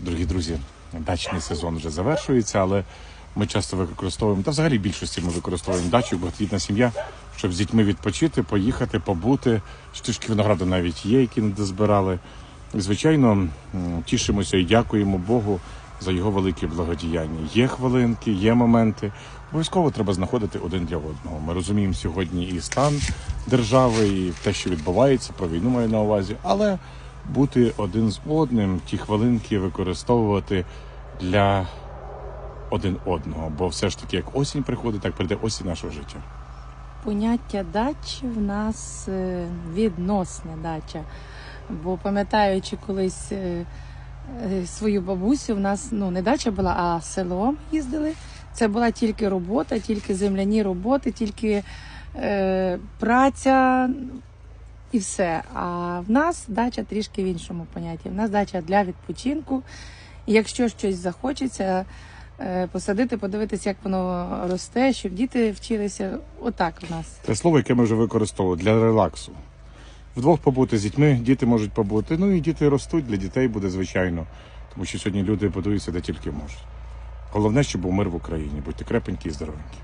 Дорогі друзі, дачний сезон вже завершується, але ми часто використовуємо, та взагалі більшості ми використовуємо дачу, багатодітна сім'я, щоб з дітьми відпочити, поїхати, побути. Штучки винограду навіть є, які не дозбирали. Звичайно, тішимося і дякуємо Богу за його велике благодіяння. Є хвилинки, є моменти. Обов'язково треба знаходити один для одного. Ми розуміємо сьогодні і стан держави, і те, що відбувається, про війну маю на увазі, але бути один з одним, ті хвилинки використовувати для один одного. Бо все ж таки, як осінь приходить, так прийде осінь нашого життя. Поняття дачі в нас е, відносна дача. Бо пам'ятаючи колись е, е, свою бабусю, в нас ну не дача була, а селом їздили. Це була тільки робота, тільки земляні роботи, тільки е, праця і все. А в нас дача трішки в іншому понятті. В нас дача для відпочинку. Якщо щось захочеться, е, посадити, подивитися, як воно росте, щоб діти вчилися. Отак в нас. Це слово, яке ми вже використовували для релаксу. Вдвох побути з дітьми, діти можуть побути. Ну і діти ростуть, для дітей буде звичайно. Тому що сьогодні люди будуються де тільки можуть. Головне, щоб був мир в Україні. Будьте крепенькі і здоровенькі.